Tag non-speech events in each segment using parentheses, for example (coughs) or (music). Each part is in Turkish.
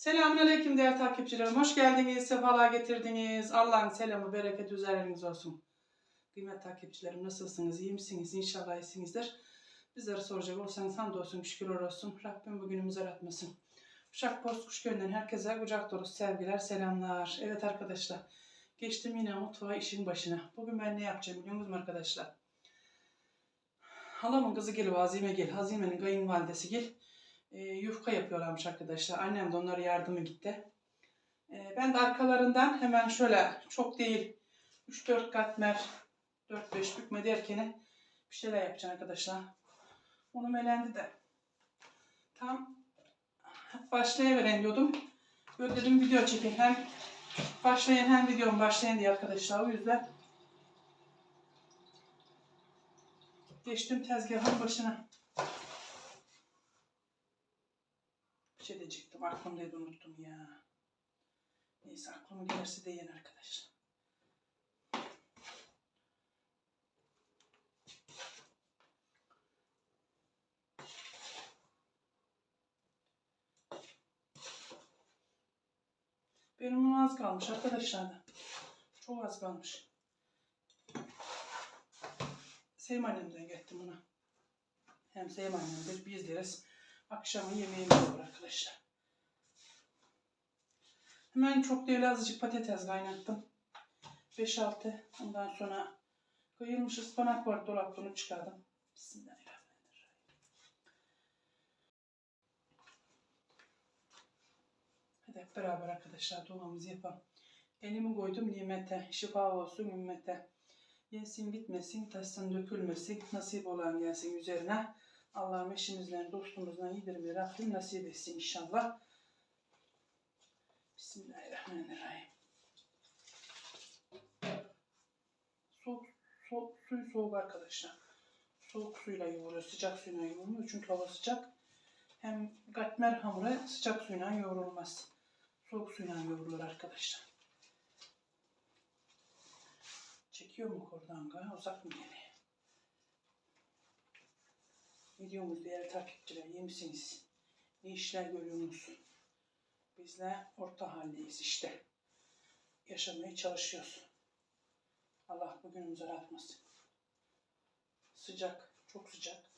Selamünaleyküm değerli takipçilerim. Hoş geldiniz, sefalar getirdiniz. Allah'ın selamı, bereket üzeriniz olsun. Kıymetli takipçilerim nasılsınız, iyi misiniz? İnşallah iyisinizdir. Bizleri soracak olsanız hamdolsun, şükürler olsun. Rabbim bugünümüzü aratmasın. Uşak Post Kuş Gönlü'nün herkese kucak dolusu sevgiler, selamlar. Evet arkadaşlar, geçtim yine mutfağa işin başına. Bugün ben ne yapacağım biliyor musunuz arkadaşlar? Halamın kızı gel, Azime gel. Azime'nin kayınvalidesi gel e, yufka yapıyorlarmış arkadaşlar. Annem de onlara yardımı gitti. E, ben de arkalarından hemen şöyle çok değil 3-4 katmer 4-5 bükme derken bir şeyler yapacağım arkadaşlar. Onu melendi de tam başlayıveren diyordum. Böyle dedim video çekeyim. Hem başlayın hem videom başlayın diye arkadaşlar. O yüzden geçtim tezgahın başına. Şey diyecektim. Aklımdaydı unuttum ya. Neyse aklıma gelirse de arkadaşlar. Benim az kalmış arkadaşlar da. Çok az kalmış. Sevim annemden gettim bunu. Hem Sevim annemdir biz deriz. Akşamı yemeğimiz olur arkadaşlar. Hemen çok değil azıcık patates kaynattım. 5-6. Ondan sonra kıyılmış ıspanak var dolapta onu çıkardım. Bismillahirrahmanirrahim. Hadi hep beraber arkadaşlar duamızı yapalım. Elimi koydum nimete, şifa olsun ümmete. Yensin bitmesin, taşsın dökülmesin, nasip olan gelsin üzerine. Allah'ım eşimizden, dostumuzdan yedirmeyi Rabbim nasip etsin inşallah. Bismillahirrahmanirrahim. Soğuk, soğuk, suyu soğuk arkadaşlar. Soğuk suyla yoğuruyor, sıcak suyla yoğurmuyor. Çünkü hava sıcak. Hem katmer hamuru sıcak suyla yoğrulmaz. Soğuk suyla yoğrulur arkadaşlar. Çekiyor mu kordanga? Uzak mı geliyor? Videomuz değerli takipçiler iyi misiniz? Ne işler görüyorsunuz? Bizler orta haldeyiz işte. Yaşamaya çalışıyoruz. Allah bugünümüzü aratmasın. Sıcak, çok sıcak.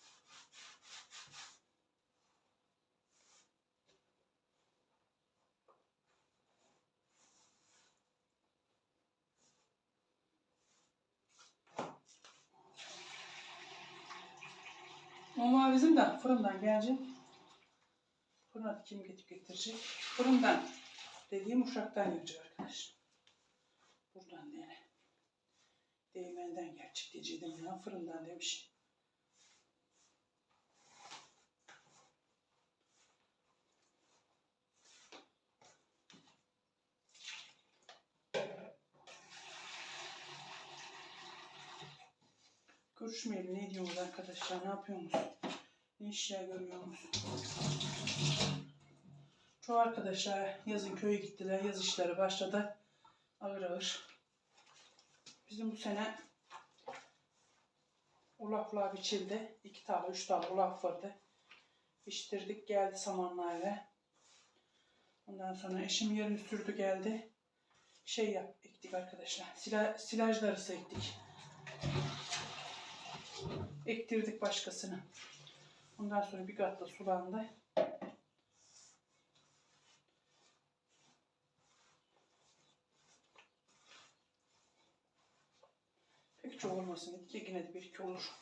Mama bizim de fırından gelecek. Fırına kim getirip getirecek? Fırından dediğim uşaktan gelecek arkadaş. Buradan değil. Değmenden gelecek diyecektim ya fırından demiş. Görüşmeyelim ne diyorsunuz arkadaşlar ne yapıyorsunuz? Ne işler görüyorsunuz? Çoğu arkadaşlar yazın köye gittiler. Yaz işleri başladı. Ağır ağır. Bizim bu sene ulaflar biçildi. İki tane, üç tane ulaf vardı. Biçtirdik geldi samanla eve. Ondan sonra eşim yerini sürdü geldi. Şey yap, ektik arkadaşlar. Sila, silajları ektik. Ektirdik başkasını. Ondan sonra bir katla sulandı. Pek çok olmasın dedik. ya, Yine de bir iki olur.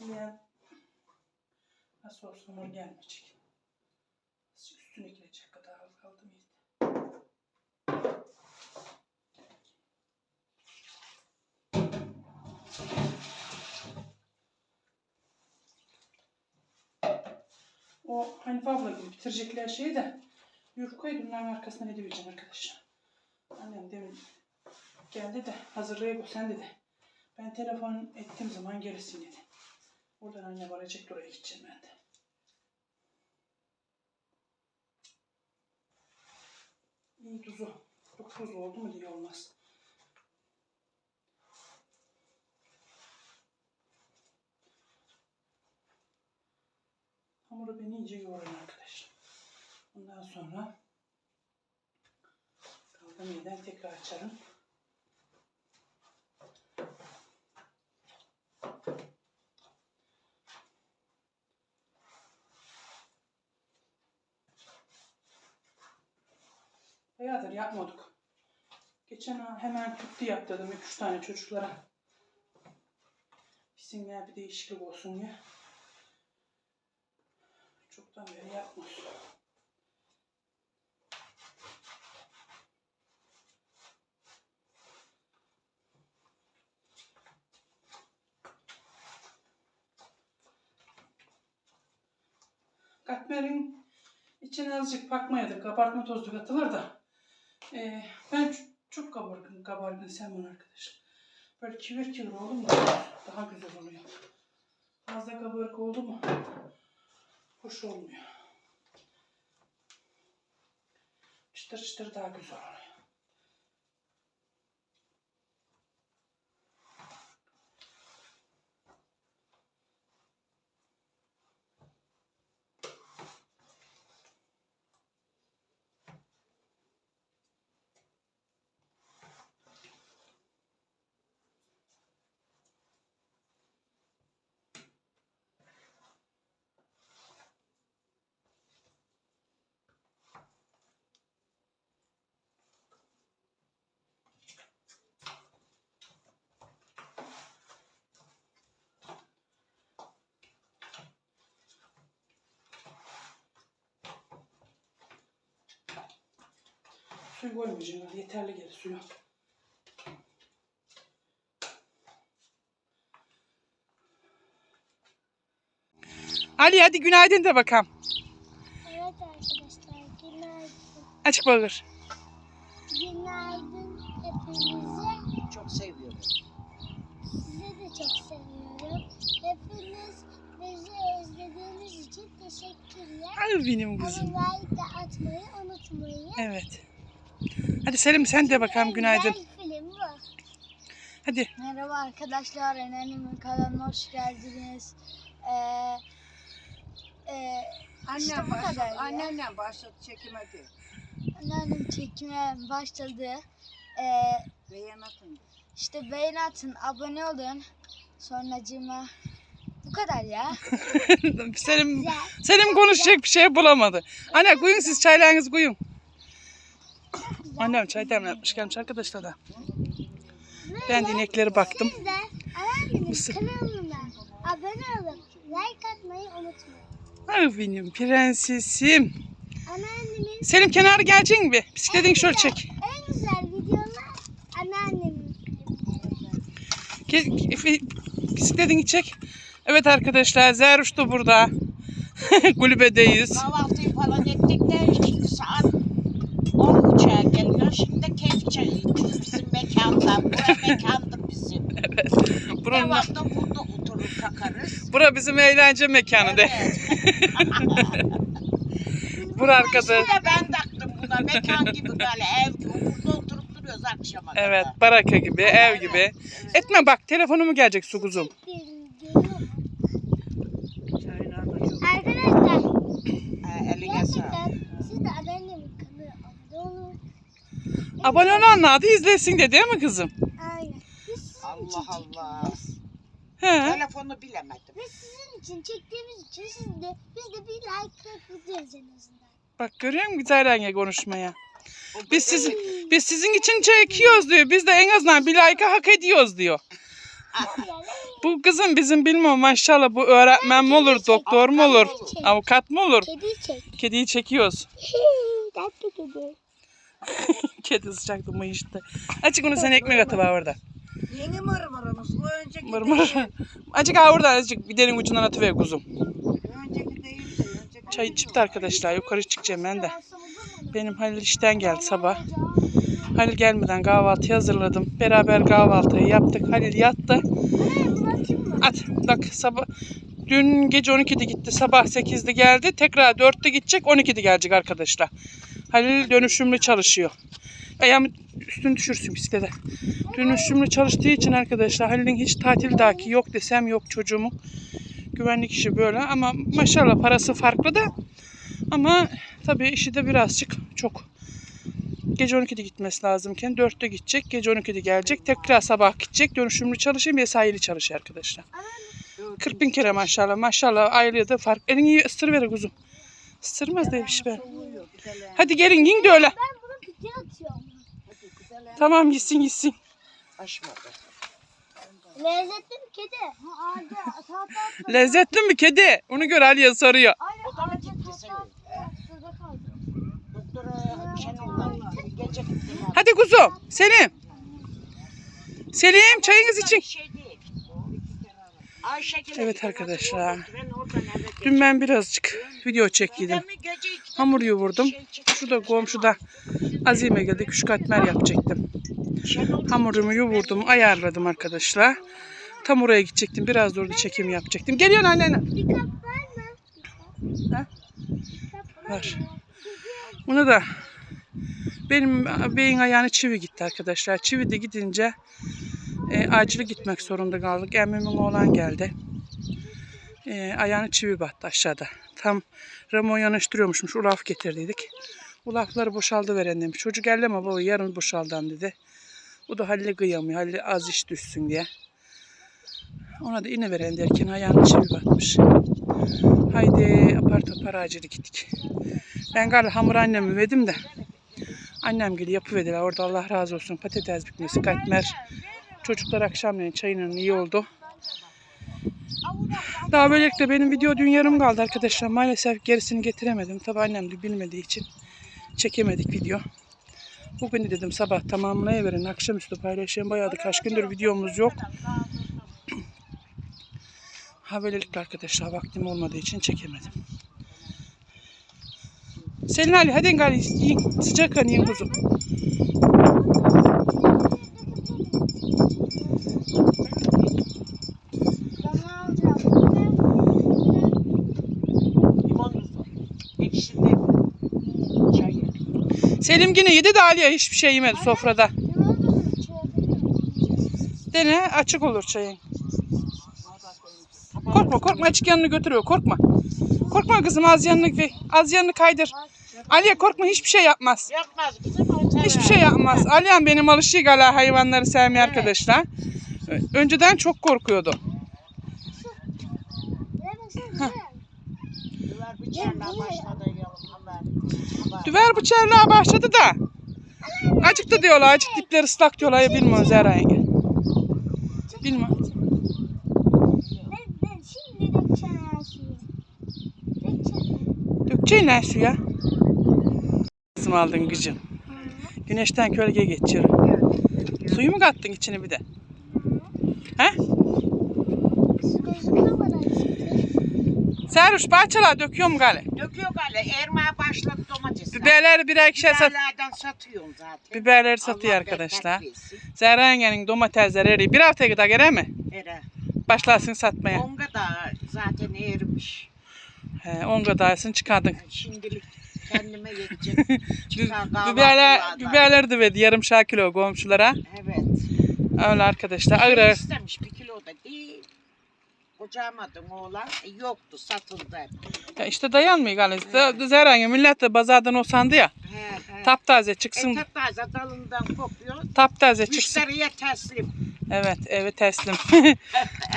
Yani nasıl olsa hamur gelmeyecek. Üstüne girecek kadar az kaldı mıydı? O Hanife gibi bitirecekler şeyi de yufkayı bunların arkasına ne diyeceğim arkadaşlar. Annem demin geldi de hazırlayıp sen dedi. Ben telefon ettiğim zaman gelirsin dedi. Oradan anne varacak oraya gideceğim ben de. İyi tuzu. Çok tuzlu oldu mu diye olmaz. İyice yoğurun arkadaşlar. Ondan sonra kaldığım yerden tekrar açarım. Bayağıdır yapmadık. Geçen hemen tüplü yaptırdım 2-3 tane çocuklara. İsimler bir değişiklik olsun diye. Çoktan beri yapmıyoruz. Katmerin içine azıcık bakmayadık. Kabartma tozu katılır da. Ee, ben çok kabargın, kabargın sevmem arkadaşlar. Böyle kivir kivir oldu mu daha güzel oluyor. Fazla kabarık oldu mu hoş olmuyor. Çıtır çıtır daha güzel. Suyu koymayacağım. Yeterli gelir suyu. Ali hadi günaydın de bakalım. Evet arkadaşlar günaydın. Açık bağır. Günaydın hepinize. Çok seviyorum. Size de çok seviyorum. Hepiniz bizi izlediğiniz için teşekkürler. Ay benim Ama kızım. like de atmayı unutmayın. Evet. Hadi Selim sen de bakalım günaydın. Hadi. Merhaba arkadaşlar, Enannemin kanalına hoş geldiniz. Ee, e, işte Annem bu kadar başladı, ya. anneannem başladı çekim hadi. anneannem çekime başladı. Ee, Beyan atın. işte beğen atın, abone olun. Sonracığıma bu kadar ya. (laughs) Selim. Selim konuşacak bir şey bulamadı. Anne koyun siz çaylarınızı koyun. Annem çay demlenmiş gelmiş arkadaşlar da. Ben de inekleri baktım. Siz de Mısır. abone olup like atmayı unutmayın. Ay benim prensesim. Anneannemin Selim kenara gelecek mi? Bisikletini şöyle çek. en güzel videolar anneannemin ke- Bisikletini çek. Evet arkadaşlar Zerruş da burada. (laughs) Kulübedeyiz. Kahvaltıyı falan ettik de şimdi saat 10 buçuğa geliyor. Şimdi de keyif çayı içiyoruz bizim mekanda. Bura mekandır bizim. (laughs) Buranın, Devamlı burada oturur takarız. bura bizim eğlence mekanı de. Evet. (laughs) Bura arkada. İşte ben taktım buna mekan gibi böyle ev gibi. Burada oturup duruyoruz akşama kadar. Evet baraka gibi ev gibi. Etme bak telefonumu gelecek su kuzum. Arkadaşlar Ee, eline sağlık. gerçekten siz de anneannemin abone olun. Abone olanlar da izlesin de değil mi kızım? Allah için Allah. çekiyoruz. He. Telefonu bilemedim. Ve sizin için çektiğimiz için siz de biz de bir like atacağız en azından. Bak görüyor musun güzel renge konuşmaya. O Biz sizin biz sizin için çekiyoruz diyor. Biz de en azından bir like hak ediyoruz diyor. (laughs) Bu kızım bizim bilmem maşallah bu öğretmen mi olur, doktor mu olur, avukat mı olur? kedi çek. Kediyi çekiyoruz. (laughs) (laughs) Tatlı kedi. Kedi sıcaktı mı işte. Açık onu sen ekmek atı var orada. Yeni mırmırımız. Bu önceki Mır mır. değil. Açık ha orada azıcık bir derin ucundan atıver kuzum. Önceki değil de önceki. Çay içipti arkadaşlar. Yukarı çıkacağım ben de. Benim Halil işten geldi sabah. Halil gelmeden kahvaltı hazırladım. Beraber kahvaltıyı yaptık. Halil yattı. At bak sabah dün gece 12'de gitti. Sabah 8'de geldi. Tekrar 4'te gidecek. 12'de gelecek arkadaşlar. Halil dönüşümlü çalışıyor. Ayağımı üstünü düşürsün bisiklete. Dönüşümlü çalıştığı için arkadaşlar Halil'in hiç tatil daki yok desem yok çocuğumun. güvenlik işi böyle ama maşallah parası farklı da ama tabii işi de birazcık çok. Gece 12'de gitmesi lazımken 4'te gidecek. Gece 12'de gelecek. Tekrar sabah gidecek. Dönüşümlü çalışıyor. Mesaili çalışıyor arkadaşlar. 40 bin kere maşallah. Maşallah aileye de fark. Elini ısır ver kuzum. Isırmaz diye bir şey ver. Hadi gelin yiyin de öyle. Ben bunu pide atıyorum. Tamam gitsin gitsin. Açmadı. Lezzetli mi kedi? Ha ağaca tahta Lezzetli mi kedi? Onu gör Aliye soruyor. Aynen O da mı gitti. Doktora Şenol'dan gittim. Hadi kuzum. Selim. Selim çayınız için. Şey Evet arkadaşlar. Dün ben birazcık video çektiydim. Hamur yoğurdum. Şurada komşuda Azime geldi. Küçük katmer yapacaktım. Hamurumu yoğurdum, ayarladım arkadaşlar. Tam oraya gidecektim. Biraz da orada çekim yapacaktım. Geliyorsun annene. Ha? Var. Onu da benim beyin ayağına çivi gitti arkadaşlar. Çivi de gidince e, acil gitmek zorunda kaldık. Emmimin oğlan geldi. E, ayağına çivi battı aşağıda. Tam Ramon yanaştırıyormuşmuş. Ulaf getirdiydik. Ulafları boşaldı veren demiş. Çocuk elleme baba yarın boşaldan dedi. O da Halil'e kıyamıyor. Halil'e az iş düşsün diye. Ona da ine veren derken ayağına çivi batmış. Haydi apar topar acili gittik. Ben galiba hamur annemi verdim de. Annem gibi yapıverdiler. Orada Allah razı olsun patates bükmesi, katmer. Çocuklar akşamleyin çayının iyi oldu. Daha böylelikle benim video dün yarım kaldı arkadaşlar. Maalesef gerisini getiremedim. Tabi annem de bilmediği için çekemedik video. Bugün de dedim sabah tamamlayıverin. Akşamüstü paylaşayım. Bayağı da kaç gündür videomuz yok. Ha böylelikle arkadaşlar vaktim olmadığı için çekemedim. Selin Ali hadi gari. Sıcak kan yiyin kuzum. Ben ne alacağım? limon tuzu. Ekşidi. Çayı. Selim yine yedi de Aliye hiçbir şey yemedi sofrada. Dene açık olur çayın. Korkma korkma açık yanını götürüyor korkma. Korkma kızım az yanını ve az yanını kaydır. Aliye korkma hiçbir şey yapmaz. Yapmaz kızım. Hiçbir şey yapmaz. Aliyan benim alışık ala hayvanları sevmeye arkadaşlar. Önceden çok korkuyordu. Mesela? Duvar bıçağına başladı Düver bıçağına başladı da. Acıktı diyorlar. Acık dipleri ıslak diyorlar. Ya Zehra yenge. Bilmem. Ne, ne, suya? Kızım aldın gücüm. Güneşten gölge geçiyor. Suyu mu kattın içine bir de? He? Gözüküyor bana Serhuş bahçeler döküyorum gale. Döküyor galiba. Ermeye başladı domatesler. Biberleri birer ikişer sat. Biberlerden satıyorsun zaten. Biberleri satıyor Allah arkadaşlar. Zehra yengenin domatesleri eriyor. Bir haftaya kadar gelir mi? Ere. Başlasın satmaya. Onga da zaten erimiş. He, on kadarsın çıkardın. Şimdilik kendime yetecek. (laughs) Biberler, biberleri de verdi yarım şar kilo komşulara. Evet. Öyle arkadaşlar. Ağır Şey ağır. istemiş bir. Kocamadım oğlan. E, yoktu satıldı. Ya işte dayanmıyor galiba. Yenge millet de pazardan o sandı ya. He he. Taptaze E, çıksın. taptaze dalından kopuyor. Taptaze çıksın. Müşteriye teslim. Evet, eve teslim. (laughs)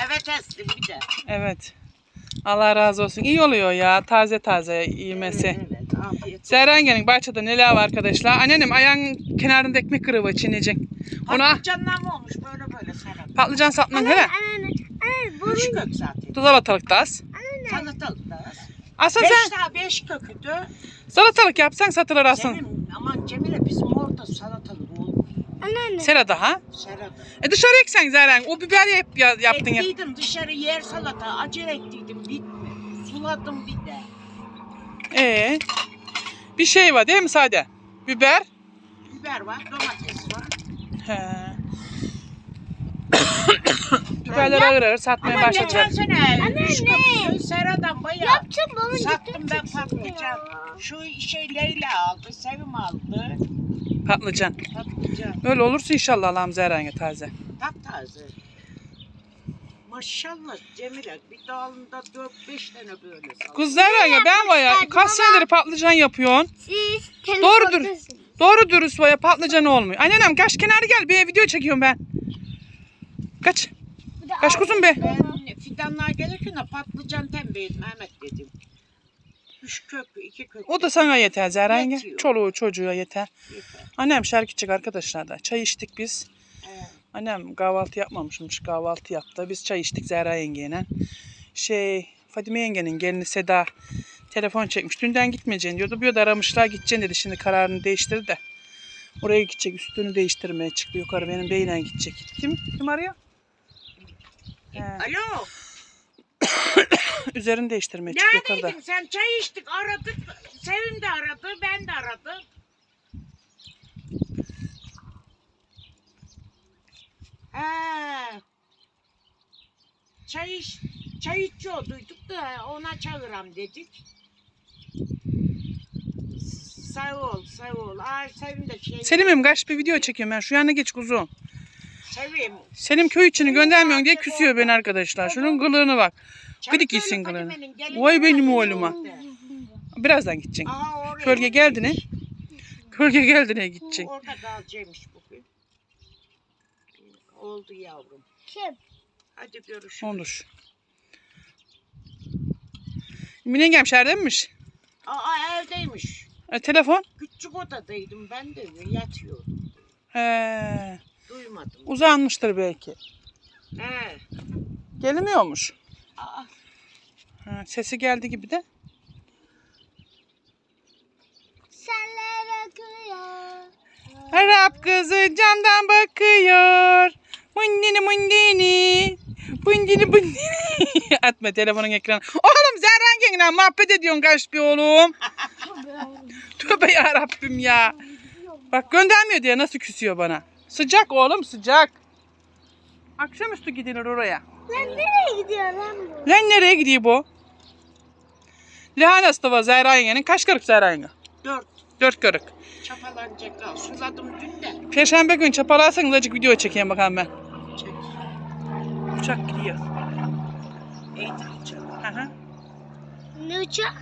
Eve teslim bir de. evet. Allah razı olsun. İyi oluyor ya. Taze taze yemesi. Evet, evet. Afiyet olsun. Bahçede neler var arkadaşlar. Annenim ayağın kenarında ekmek kırığı çiğneyecek. Ona Patlıcanlar mı olmuş böyle böyle serap? patlıcan satman hele. Anne, anne, bu Üç kök zaten. Salatalık da az. Salatalık da az. Aslında Beş sen tane beş köküdü. salatalık yapsan satılır aslında. Senin aman Cemile bizim orada salatalık olmuyor. anne, anne. Sera daha. Serada. E dışarı eksen Zehra yenge. O biberi hep ya- yaptın ya. Ettiydim dışarı yer salata. Acele ettiydim bitmedi. Suladım bir de. Ee, bir şey var değil mi Sade? Biber. Biber var, domates var. He. Biberler ağır ağır satmaya Ama başladılar. geçen sene üç köküdü. Seradan bayağı Yaptım baba. sattım ben patlıcan. Şu şey Leyla aldı, Sevim aldı. Patlıcan. Patlıcan. Öyle olursa inşallah Allah'ım Zehra yenge taze. Taptaze. Maşallah Cemile bir dalında 4-5 tane böyle sal. Kız Zehra ya ben var ya kaç senedir patlıcan yapıyorsun. Siz Doğrudur. telefondasınız. Doğru dürüst var ya patlıcan olmuyor. Annenem kaç kenara gel bir video çekiyorum ben. Kaç. Kaç kuzum be. Ben fidanlar gelirken de patlıcan tembihim Mehmet dedim. Üç kök, iki kök. O da sana yeter. Yetiyor. Çoluğu çocuğa yeter. Yeter. Annem şarkıcık arkadaşlar da. Çay içtik biz. He. Annem kahvaltı yapmamışmış. Kahvaltı yaptı. Biz çay içtik Zehra yengeyle. Şey Fadime yengenin gelini Seda telefon çekmiş. Dünden gitmeyeceğini diyordu. Bir de aramışlar gideceğini dedi. Şimdi kararını değiştirdi de. Oraya gidecek. Üstünü değiştirmeye çıktı. Yukarı benim beyle gidecek. Kim? Kim arıyor? He. Alo. (coughs) Üzerini değiştirmeye çıktı yukarıda. Neredeydin sen? Çay içtik aradık. Sevim de aradı. Ben de aradım. He. Çay iç, çay içiyorduk da ona çağıram dedik. Sağ ol, sağ ol. Ay Sevim de şey... Selim'im kaç bir video çekiyorum ben. Şu yana geç kuzum. Sevim. Selim köy içini göndermiyorsun diye küsüyor beni arkadaşlar. Şunun kılığını bak. Gıdık gitsin gelin Vay benim oğluma. Birazdan gideceksin. Aha, Kölge geldi ne? Kölge geldi ne gidecek. Orada kalacakmış bugün. Oldu yavrum. Kim? Hadi görüşürüz. Olur. Mine yengem şerdemmiş. Aa evdeymiş. E, telefon? Küçük odadaydım ben de yatıyordum. He, Duymadım. uzanmıştır belki. He. Gelmiyormuş. Aa, Ha, sesi geldi gibi de. Senler akıyor. Arap kızı camdan bakıyor. Mundini mundini. Bundini bundini. (laughs) Atma telefonun ekranı. Oğlum Zerren yengen muhabbet ediyorsun kaç bir oğlum. Tövbe yarabbim ya. Bak göndermiyor diye nasıl küsüyor bana. Sıcak oğlum sıcak. Akşamüstü gidilir oraya. Lan nereye gidiyor lan bu? Lan nereye gidiyor bu? Lahanası da var Zehra yengenin. Kaç kırık Zehra yenge? dört. Dört kırık. Çapalanacak al. Suladım dün de. Perşembe günü çapalarsanız azıcık video çekeyim bakalım ben. Çek. Uçak gidiyor. Eğitim uçağı. Hı hı. Ne uçak?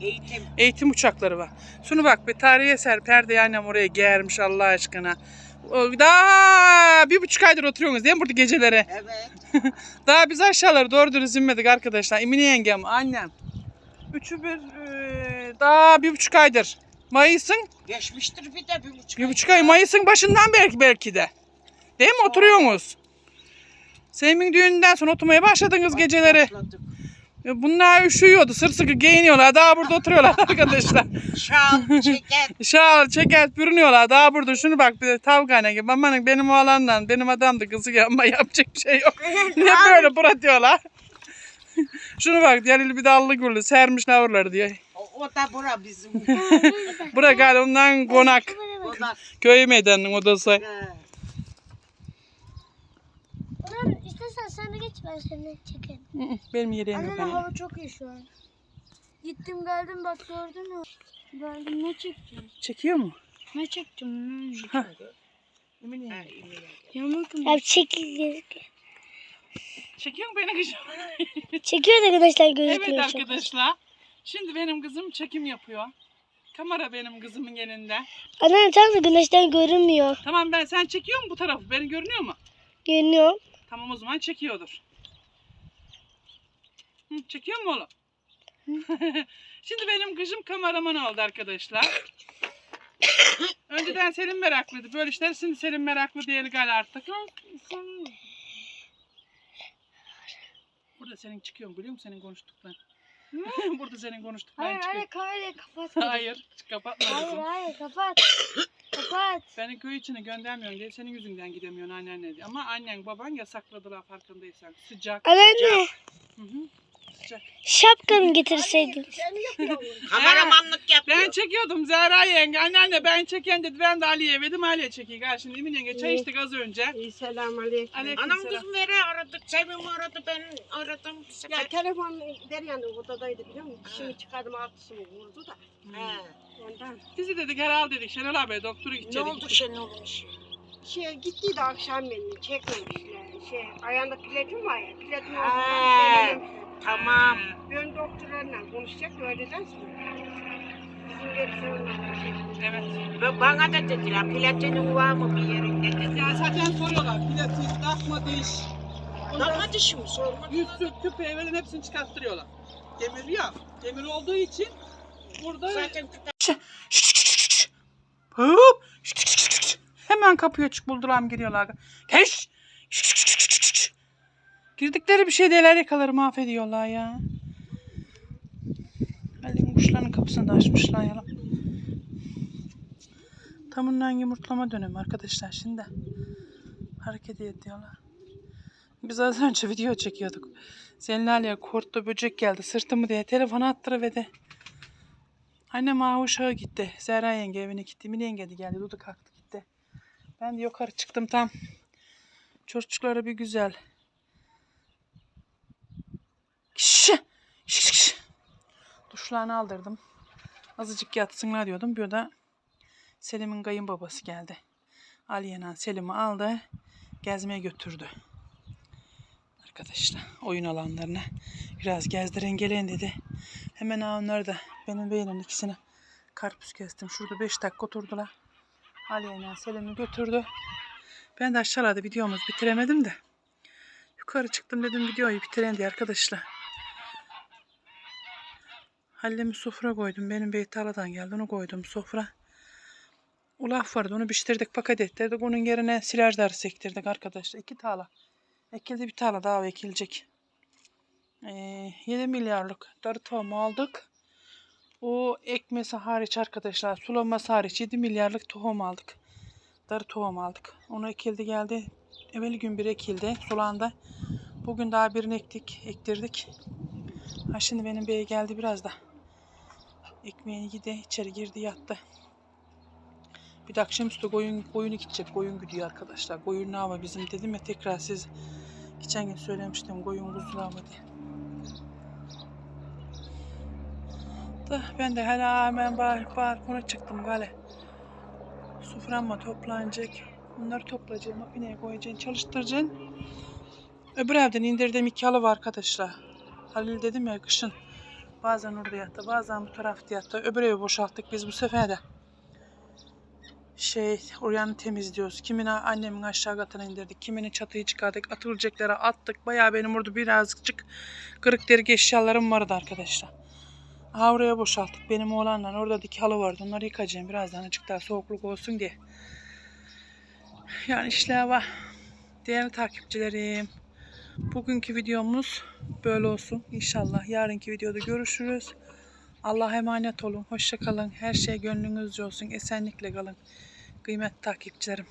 Eğitim. Eğitim uçakları var. Şunu bak bir tarihi eser perdeyi annem oraya germiş Allah aşkına. Daha bir buçuk aydır oturuyorsunuz değil mi burada geceleri? Evet. (laughs) Daha biz aşağıları doğru dürüst inmedik arkadaşlar. Emine yengem, annem. Üçü bir, e, daha bir buçuk aydır. Mayıs'ın, Geçmiştir bir de bir buçuk bir buçuk ay Mayıs'ın başından belki belki de. Değil mi oturuyorsunuz? Sevim'in düğününden sonra oturmaya başladınız geceleri. Başladık. Ya Bunlar üşüyordu, sırsıkı giyiniyorlar. Daha burada oturuyorlar (laughs) arkadaşlar. Şal, ceket. Şal, çeket, bürünüyorlar. Daha burada şunu bak bir de tavgane gibi. Amanın benim oğlanla benim adam da kızı yapma yapacak bir şey yok. (laughs) ne böyle bura diyorlar. şunu bak delili bir dallı gülü sermişler oraları diyor. O, o da bura bizim. (laughs) Bura galiba ondan konak. Köy meydanının odası. He. Lan istersen sen de geç ben seni çekerim. Benim yerim yok. Anne hani. hava çok iyi şu an. Gittim geldim bak gördün mü? Geldim ne çekeceğim? Çekiyor mu? Ne çekeceğim? Ne? Ha. Gel. Yamuk mu? Çekil gözüküyor. Çekiyor mu beni kızım? (laughs) Çekiyor da arkadaşlar evet gözükmüyor. çok. arkadaşlar. Şimdi benim kızım çekim yapıyor. Kamera benim kızımın elinde. Anne tam da güneşten görünmüyor. Tamam ben sen çekiyor musun bu tarafı? Beni görünüyor mu? Görünüyor. Tamam o zaman çekiyordur. Hı, çekiyor mu oğlum? (laughs) Şimdi benim kızım kameraman oldu arkadaşlar. Önceden Selim meraklıydı. Böyle işler şimdi Selim meraklı değil gal artık. Burada senin çıkıyor biliyor musun senin konuştukların? (laughs) Burada senin konuştukların Hayır çıkıyor. hayır kamerayı kapat. Hayır kapatma Hayır hayır kapat. Kapat. Beni köy içine göndermiyorsun diye senin yüzünden gidemiyorsun annenle diye. Ama annen baban yasakladılar farkındaysan. Sıcak. Anne Hı hı. Şapkanı getirseydin. Kameramanlık yapıyor. Ben çekiyordum Zehra yenge. Anneanne ben çeken dedi. Ben de Ali'ye verdim. Ali'ye çekiyor. Gel şimdi Emin yenge çay içtik az önce. İyi selam aleyküm. Aleyküm Anam selam. kızım nereye aradık? Sevim aradı ben aradım. Ya telefon Derya'nın odadaydı biliyor musun? Şimdi çıkardım altısını vurdu da. He. Ondan. Bizi dedik herhalde dedik. Şenol abi doktora Ne gidecektik. oldu Şenol'un işi? Şey gittiydi akşam beni çekmemişler. Şey, ayağında platin var ya. Platin Ha. Tamam. Ben doktorlarla konuşacak öğleden sonra. Bizim gerisi onlar. Ve Bana da dediler platinin var mı bir yerinde dediler. Ya zaten soruyorlar. Pilates, takma diş. Bana dişim sorma. Yüzsüz, küpe, evvelin hepsini çıkarttırıyorlar. Demir ya. Demir olduğu için burada... Zaten Hop. Hemen kapıya çık bulduram giriyorlar. Keş. Girdikleri bir şey değiller yakaları mahvediyorlar ya. Halil'in kuşların kapısını da açmışlar ya. Tamından yumurtlama dönemi arkadaşlar şimdi. Hareket ediyorlar. Biz az önce video çekiyorduk. Zeynel'e kurtlu böcek geldi sırtımı diye telefonu attırıverdi. Annem ağa uşağı gitti. Zehra yenge evine gitti. Mine yenge de geldi. Dudu kalktı gitti. Ben de yukarı çıktım tam. Çocuklara bir güzel. Şş! Şş. Duşlarını aldırdım. Azıcık yatsınlar diyordum. Bir de Selim'in kayınbabası geldi. Aliye'nin Selim'i aldı. Gezmeye götürdü. Arkadaşlar oyun alanlarına biraz gezdiren gelin dedi. Hemen ha onlar da benim beyimin ikisine karpuz kestim. Şurada 5 dakika oturdular. Aliye'yle Selim'i götürdü. Ben de aşağıda videomuzu bitiremedim de. Yukarı çıktım dedim videoyu bitireyim diye arkadaşlar. Halil'imi sofra koydum. Benim bey tarladan geldi. Onu koydum sofra. Ulaf vardı. Onu pişirdik paket ettirdik. Onun yerine silaj darı sektirdik arkadaşlar. İki tala. Ekildi bir tala daha ekilecek. Ee, 7 milyarlık darı tohumu aldık. O ekmesi hariç arkadaşlar sulaması hariç 7 milyarlık tohum aldık. Darı tohum aldık. Onu ekildi geldi. Evvel gün bir ekildi sulandı. Bugün daha birini ektik, ektirdik. Ha şimdi benim bey geldi biraz da. Ekmeğini yedi, içeri girdi yattı. Bir de akşamüstü koyun, koyunu gidecek. Koyun gidiyor arkadaşlar. Koyun ne hava bizim dedim ya tekrar siz geçen gün söylemiştim koyun kuzu hava diye. Da ben de hala hemen bar, balkona çıktım gale. Soframa toplanacak. Bunları toplayacağım, makineye koyacağım, çalıştıracaksın. Öbür evden indirdiğim iki halı var arkadaşlar. Halil dedim ya kışın bazen orada yattı, bazen bu tarafta yattı. Öbür evi boşalttık biz bu sefer de. Şey, oryanı temizliyoruz. Kimini annemin aşağı katına indirdik, kimini çatıyı çıkardık, atılacaklara attık. Bayağı benim orada birazcık kırık derik eşyalarım vardı arkadaşlar. Ha boşalttık. Benim oğlanla orada dik halı vardı. Onları yıkayacağım birazdan açık daha soğukluk olsun diye. Yani işler var. Değerli takipçilerim. Bugünkü videomuz böyle olsun. İnşallah yarınki videoda görüşürüz. Allah'a emanet olun. Hoşça kalın. Her şey gönlünüzce olsun. Esenlikle kalın. Kıymetli takipçilerim.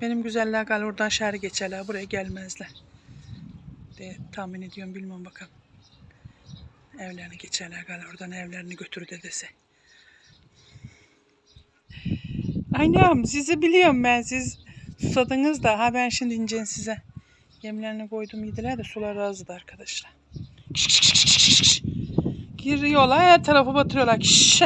Benim güzeller gal oradan şehre geçerler. Buraya gelmezler. De tahmin ediyorum bilmem bakalım. Evlerini geçerler gal oradan evlerini götür dedesi. Annem sizi biliyorum ben. Siz susadınız da. Ha ben şimdi ineceğim size. Yemlerini koydum yediler de sular azdı arkadaşlar. Giriyorlar her tarafa batırıyorlar. Kış.